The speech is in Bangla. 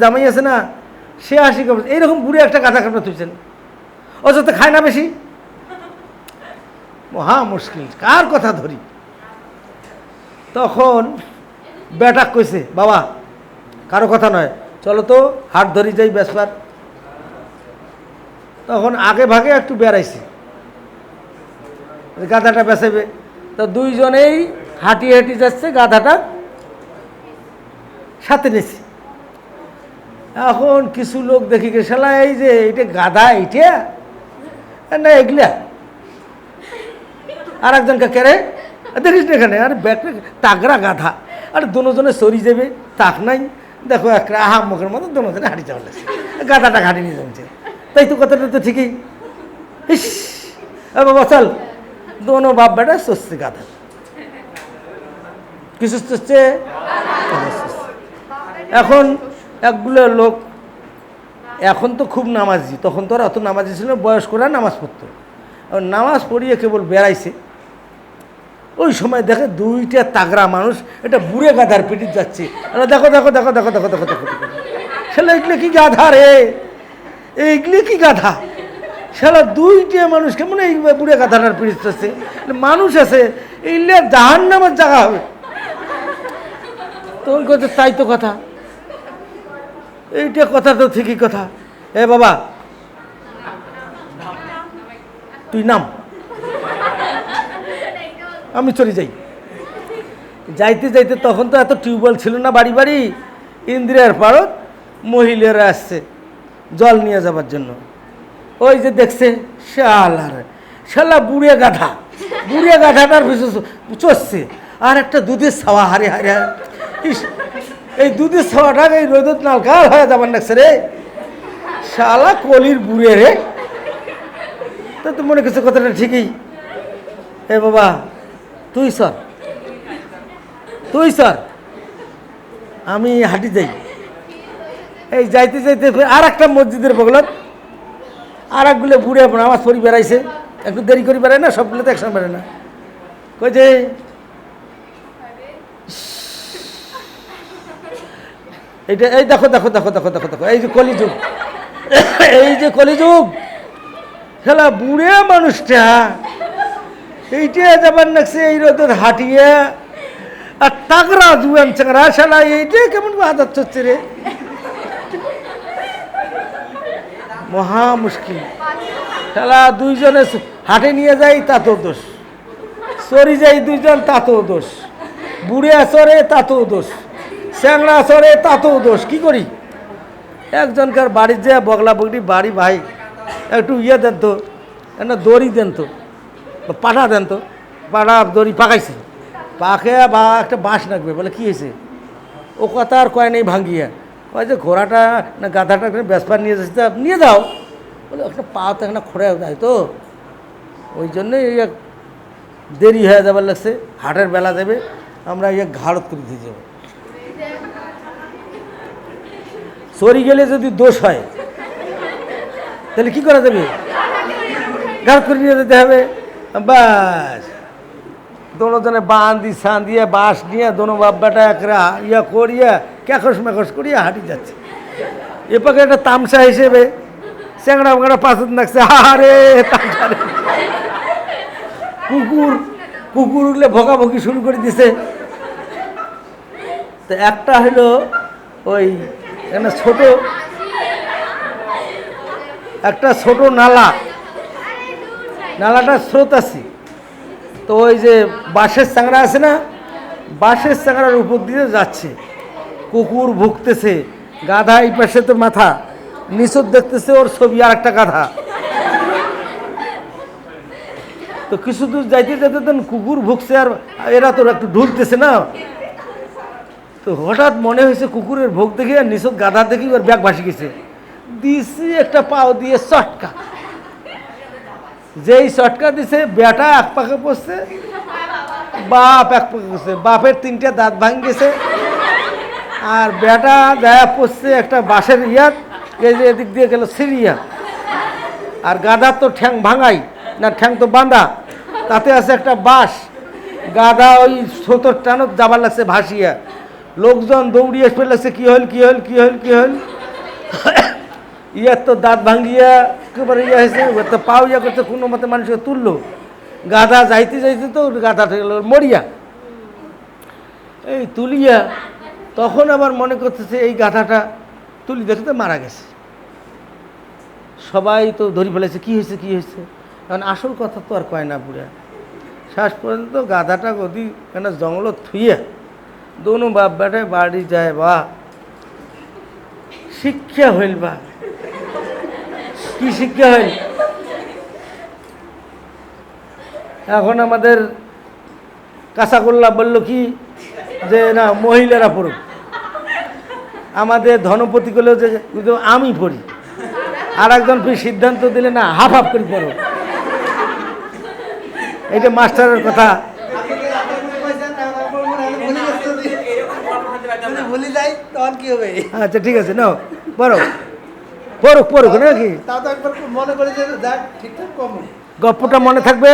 জামাই আছে না, সে হাসি করছে এইরকম বুড়ি একটা গাধা কাপড় তুলছেন। অযথা খায় না বেশি। মহা মুশকিল, কার কথা ধরি? তখন বেটা কইছে, বাবা, কারও কথা নয়, চলো তো হাট ধরি যাই বেসবার। তখন আগে ভাগে একটু বেড়াইছে। গাধাটা বেসাবে তো দুইজনেই হাঁটি হাঁটি যাচ্ছে, গাধাটা সাথে নিয়েছে এখন কিছু লোক দেখি গে শালা, এই যে এটা গাধা, এইটা? না, এগুলা। আর একজনকে কেড়ে দেখিস না এখানে? আরে ব্যাগ তাগড়া গাধা। আর দুজনে সরি যাবে, তাক নাই। দেখো একটা আহা মুখের মতো দুজনে হাঁটি যাওয়া লাগছে গাধাটা ঘাটি নিয়ে জমছে তাই তো কথাটা তো ঠিকই। ইস! বাবা, চল। দোনো বাপ বেটা সস্তে গাধা। কিছু সস্তে এখন একগুলো লোক, এখন তো খুব নামাজি, তখন তো আর অত নামাজি ছিল বয়স্করা নামাজ পড়ত। নামাজ পড়িয়ে কেবল বেড়াইছে। ওই সময় দেখে দুইটা তাগড়া মানুষ এটা বুড়ে গাধার পিঠে যাচ্ছে। দেখো দেখো দেখো দেখো দেখো দেখো দেখো সেলা এগুলো কি গাধা রে? এইগুলো কি গাধা? সেলা দুইটা মানুষ কেমন এই বুড়ে গাধার পিঠে যাচ্ছে? মানুষ আছে এইগুলো জাহান নামের জায়গা হবে। তো ওই কথা, তাই তো কথা। এইটা কথা তো ঠিকই কথা। এ বাবা, তুই নাম। আমি চলে যাই। যাইতে যাইতে তখন তো এত টিউবওয়েল ছিল না বাড়ি বাড়ি ইন্দিরার পাড়ত মহিলারা আসছে জল নিয়ে যাবার জন্য। ওই যে দেখছে শালার, শালা বুড়ে গাধা, বুড়ে গাধাটার পিছু চড়ছে। আর একটা দুধের ছাওয়া, হারে হারে। এই দুধের ছাওয়াটা এই রোদত নালকাল হয়ে যাবার লাগছে রে। শালা কলির বুড়ে রে। তা তো মনে করছে কথাটা ঠিকই। এ বাবা, তুই সর। তুই সর। আমি হাঁটি যাই। এই যাইতে যাইতে আর একটা মসজিদের বগলত। আর একগুলো বুড়ে আমার পরি বেড়াইছে। একটু দেরি করে বেড়ায় না সবগুলো তো একসঙ্গে বেড়ায় না। কই যে? এইটা এই দেখো দেখো দেখো দেখো দেখো দেখো, এই যে কলিযুগ। এই যে কলিযুগ। খেলা বুড়ে মানুষটা। এইটা যাবার নাকছে, এই রোদের হাঁটিয়ে। আর তাগরা জুয়ান চাংরা শালা, এইটা কেমন আদত হচ্ছে রে? মহা মুশকিল। শালা দুইজনে হাটে নিয়ে যাই, তাতেও দোষ। সরি যাই দুইজন, তাতেও দোষ। বুড়ে আসরে তাতেও দোষ। স্যাংরা আসরে তাতেও দোষ, কি করি? একজনকার বাড়ির যে বগলা বগলি বাড়ি ভাই, একটু ইয়ে দেন তো, একটা দড়ি দেন তো পাটা দেন তো পাটা দড়ি পাকাইছে। পাকে বা একটা বাঁশ লাগবে বলে কি হয়েছে? ও কথা আর কয় নেই ভাঙ্গিয়া। কয় যে ঘোড়াটা না গাধাটা একটা বেসপার নিয়ে যাচ্ছে তা নিয়ে যাও। বলে একটা পা তো একটা খোঁড়ে যায় তো। ওই জন্যই দেরি হয়ে যাবার লাগছে, হাটের বেলা দেবে, আমরা ইয়ে ঘাড়ত করে দিয়ে যাব। সরি গেলে যদি দোষ হয়, তাহলে কি করা যাবে? ঘাড় করে নিয়ে যেতে হবে। বাস। দোনোজনে বান দি সান দিয়ে বাঁশ নিয়ে দোনো বাব্বাটা একরা ইয়া করিয়া ক্যাকস ম্যাকস করিয়া হাঁটি যাচ্ছে। এ পাকে একটা তামসা হিসেবে চ্যাংড়া বাংড়া পাঁচত নাকছে। আরে রে। কুকুর কুকুর উঠলে ভোগাভুগি শুরু করে দিছে। তো একটা হলো ওই এখানে ছোট একটা ছোট নালা। নালাটা স্রোত আছে। তো ওই যে বাঁশের চাংড়া আছে না, বাঁশের চাংড়ার উপর দিয়ে যাচ্ছে। কুকুর ভুগতেছে, গাধা এই পাশে তো মাথা, নিচত দেখতেছে ওর ছবি আর একটা গাধা। তো কিছু দূর যাইতে যাইতে কুকুর ভুগছে আর এরা তো একটু ঢুলতেছে না। তো হঠাৎ মনে হয়েছে কুকুরের ভোগ দেখে আর নিচত গাধা দেখি ওর ব্যাগ ভাসি গেছে। দিছি একটা পাও দিয়ে চটকা যেই চটকা দিছে, বেটা এক পাকে পড়ছে, বাপ এক পাকে পড়ছে। বাপের তিনটে দাঁত ভাঙ গেছে। আর বেটা দেয়া পড়ছে একটা বাঁশের ইয়াত এই যে এদিক দিয়ে গেল সিরিয়া আর গাধার তো ঠ্যাং ভাঙাই, না ঠ্যাং তো বাঁধা। তাতে আছে একটা বাঁশ। গাধা ওই স্রোতর টানত যাবার লাগছে ভাসিয়া। লোকজন দৌড়িয়ে ফেলেছে, কি হল কি হল কি হল কি হল? ইয়ার তো দাঁত ভাঙ্গিয়া একেবারে ইয়া হয়েছে তো পাও ইয়া করতে কোনো মতে মানুষকে তুললো। গাধা যাইতে যাইতে তো গাধা থেকে মরিয়া। এই তুলিয়া, তখন আবার মনে করতেছে এই গাধাটা তুলি দেখতে মারা গেছে। সবাই তো ধরি ফেলেছে, কি হয়েছে কি হয়েছে? কারণ আসল কথা তো আর কয় না বুড়া। শেষ পর্যন্ত গাধাটা গদি, কেন জঙ্গল থুইয়া দোনো বাপ বেটায় বাড়ি যায় বা। শিক্ষা হইল বা। কি শিক্ষা হইল? এখন আমাদের কাঁচাগোল্লা বলল কি যে, না, মহিলারা পড়ুক। আমাদের ধনপতি করল যে আমি পড়ি। আর একজন ফির সিদ্ধান্ত দিলে, না, হাফ হাফ করে পড়ো। এটা মাস্টারের কথা। ভুলে যাই তখন কি হবে? আচ্ছা ঠিক আছে নাও পড়ো। পড়ুক পড়ুক নাকি? তা তো একবার মনে করে যে যাক ঠিকঠাক কম। গপ্পটা মনে থাকবে?